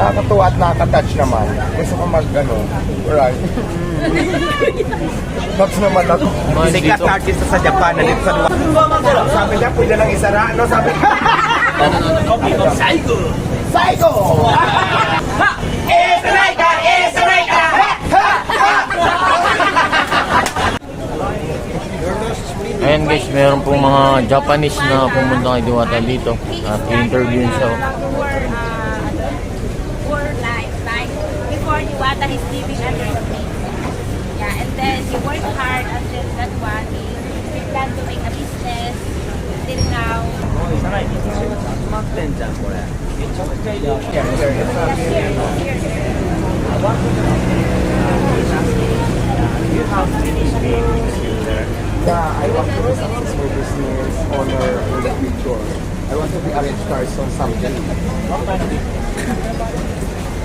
Nakakatuwa at nakaka-touch naman. Gusto ko mag, ano, right. Touch naman ako. Sikat na artista sa Japan, nandito sa luwa. Sabi niya, pwede lang isara, no? Sabi Psycho! Psycho! Israika! Israika! Ayan guys, meron pong mga Japanese na pumunta kay Diwata dito at interview siya. Before Diwata, he's living under the bridge. Yeah, and then he worked hard until that one. He planned to make a business. Till now, Yeah, I want to be successful business owner in the future. I want to be a rich person someday.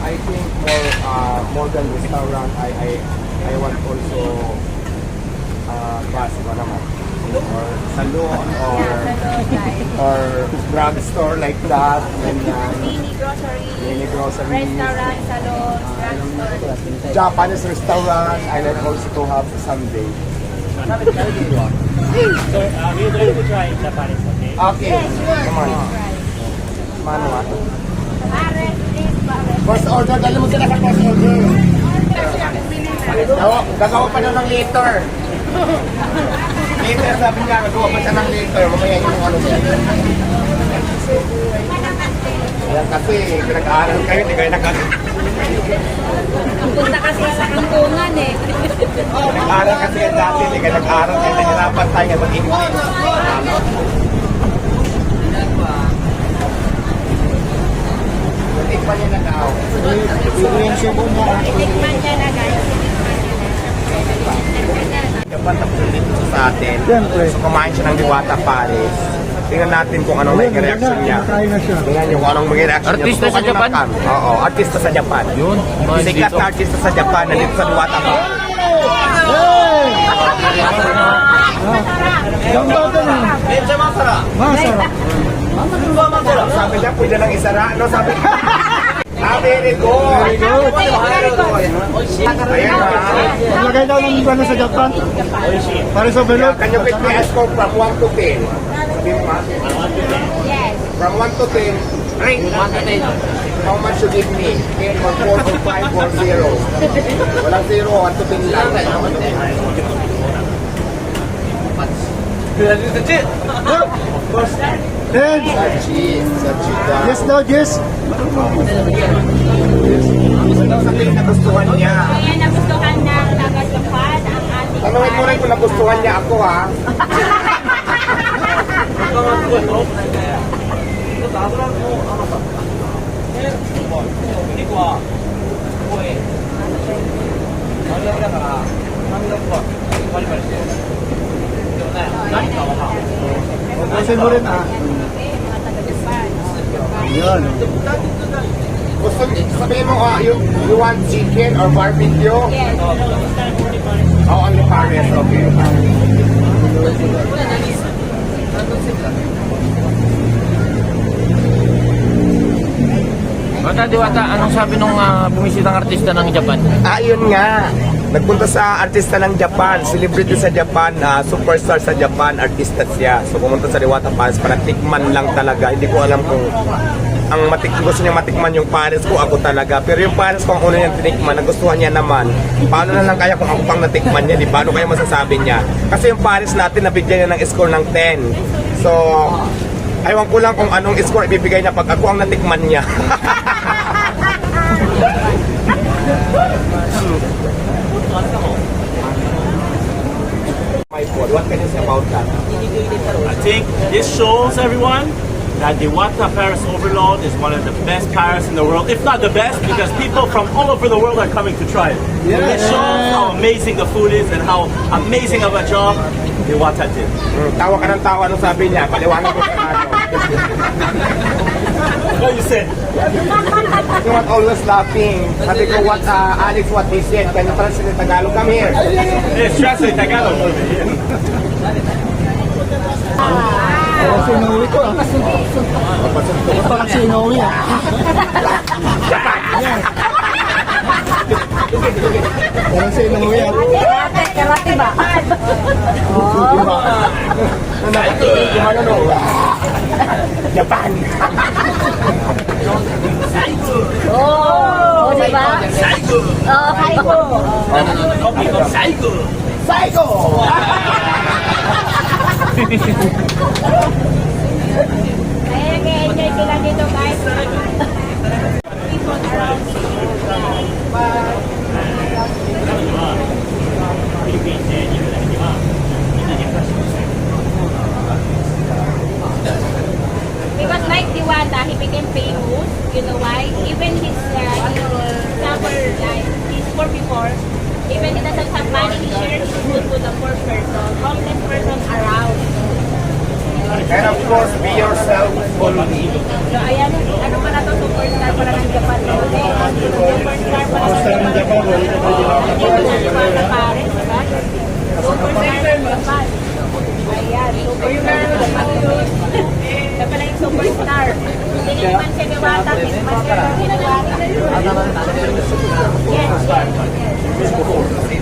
I think more uh, more than restaurant, I I I want also uh, bus ba naman? Or salon or or drugstore like that. And, uh, mini grocery, Mini grocery. restaurant, salon, drugstore. Japanese restaurant, I like also to have someday. So uh, we're going to try Japanese, okay? Okay, Yes, sure. come on. Right. Mano, ano? Pares, please, pares. First order, dali mo sila sa first order. Oo, gagawa pa na ng liter. Liter, sabi niya, gagawa pa siya ng liter. Mamaya yung ano siya. Ayan kasi, pinag-aaral kayo, hindi kayo nag Punta kasi sa kantungan eh. Nag-aaral kasi yan dati, hindi kayo nag-aaral. Kaya nahirapan tayo nga mag-English. Ano? Tikman niya na daw. Itikman niya na guys. Japan tapos dito sa atin. So kumain siya ng Diwata Paris. Tingnan natin kung anong magiging reaction niya. Tingnan niyo kung anong magiging reaction niya. Artista sa Japan? Oo, artista sa Japan. Yun, Sikat dito. na artista sa Japan, nandito sa Diwata Paris. Sabi niya, pwede lang isara. No, sabi Ah, very good. Very good. Ayan ha. Lagay daw ng ano sa Japan. Para sa belot. can you give me a score from 1 to 10? Sabi mo ha? Yes. From 1 to 10, rate 1 to 10. How much you give me? 10 or 4 or 5 or 0? Walang 0, 1 to 10 lang. Ten. Sachi, sachi ka. Yes daw, yes. Sabihin na gustuhan niya. Kaya nagustuhan ng taga Japan ang ating Tanungin mo rin kung nagustuhan niya ako ha. Pagkasin mo rin ah. Yan. Gusto, sabihin mo, ah, you, you want chicken or barbecue? Yes. Oh, only pares, okay. Bata Diwata, anong sabi nung uh, bumisitang artista ng Japan? Ah, yun nga. Nagpunta sa artista ng Japan, celebrity sa Japan, ah, superstar sa Japan, artista siya. So pumunta sa Diwata Paris para tikman lang talaga. Hindi ko alam kung ang matik gusto niya matikman yung Paris ko ako talaga. Pero yung Paris ko ang una niyang tinikman, nagustuhan niya naman. Paano na lang kaya kung ako pang natikman niya, di paano kaya masasabi niya? Kasi yung Paris natin, nabigyan niya ng score ng 10. So, aywan ko lang kung anong score ibibigay niya pag ako ang natikman niya. My what can you say about that? I think this shows everyone that the Wata Paris Overload is one of the best Paris in the world, if not the best, because people from all over the world are coming to try it. It shows how amazing the food is and how amazing of a job the Wata did. Tawa ka ng tawa nung sabi niya, paliwanag ko. What you said? You want always laughing. Sabi ko, what, uh, Alex, what he said, can you translate Tagalog? Come here. Yes, translate Tagalog Ako sinuwi ko ah. Ito ang sinuwi ah. Ito ang sinuwi ah. Karate, karate ba? Oo. Nakakikimano no. Japan. Oh, oh, diba? Saigo. Oh, saigo. Kopi ko saigo. Psycho! Kaya nag-enjoy sila dito guys. People around Because like Diwata, he became famous. You know why? Even his, uh, his suffer life, he's poor before. Even he doesn't have money, he shares his food to the poor person, homeless person around. And of course, be yourself, me. So ayan, ano pala to, superstar pala ng Japan. Superstar pala ng Japan. Ito na si Wanda Pares, diba? Superstar ng Japan. Ayan, superstar ng Japan. Siya pala yung superstar. Hindi naman siya Diwata, hindi naman siya Diwata. Yes, yes, yes.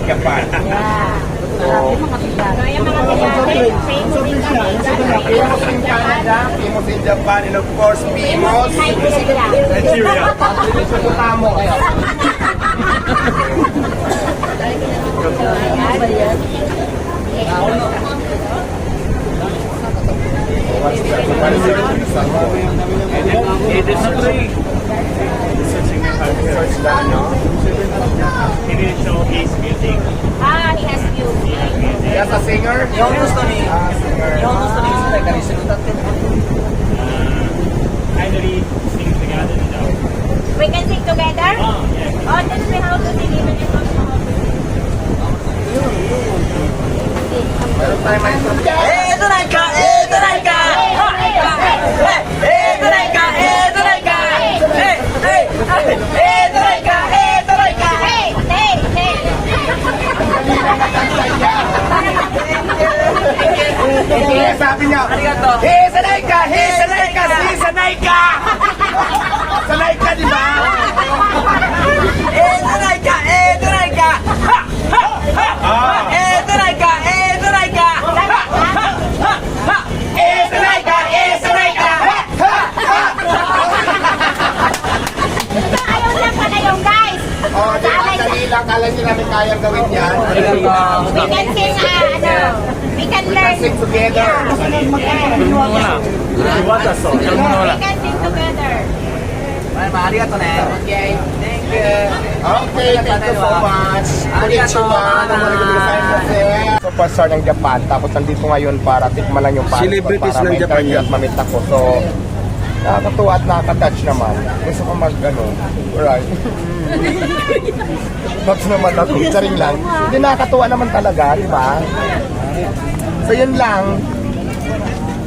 Japan. Yeah. So, ayan mga kailangan, famous in Canada, Famous in Canada, famous in Japan, and of course, famous sila. Nigeria. Tamo. It is actually searching my heart here. Search no? He didn't show his music. Ah, he has beauty. Yes, a singer? Yung gusto ni. Ah, singer. Finally, sing together the We can sing together? Oh, yeah. Oh, this is how to sing even if I'm not Meron tayo may sabi niya. Hey, sanay ka! Hey, sanay ka! Si, sanay ka! sanay ka, di ba? Eto na ka, eto na ka. Ha, ha, ha. Eto na ka, eto na ka. Ha, ha, ha, ha. Eh, sanay ka! Eh, sanay ka! So, ayun lang pala yung guys. Oh, di ba? Dali lang. Kala niyo namin kayang gawin yan. We can sing, ah, ano, we can learn. Sing together. What a song. We can sing together. Okay, thank you. Okay, thank you so much. Konnichiwa. Superstar ng Japan. Tapos nandito ngayon para tikman lang yung passport. Celebrities ng Japan yan. At mamit ako. So, nakakatuwa at nakaka-touch naman. Gusto ko mag, ano, right. Touch naman ako. Charing lang. Hindi nakakatuwa naman talaga, di ba? So, yun lang.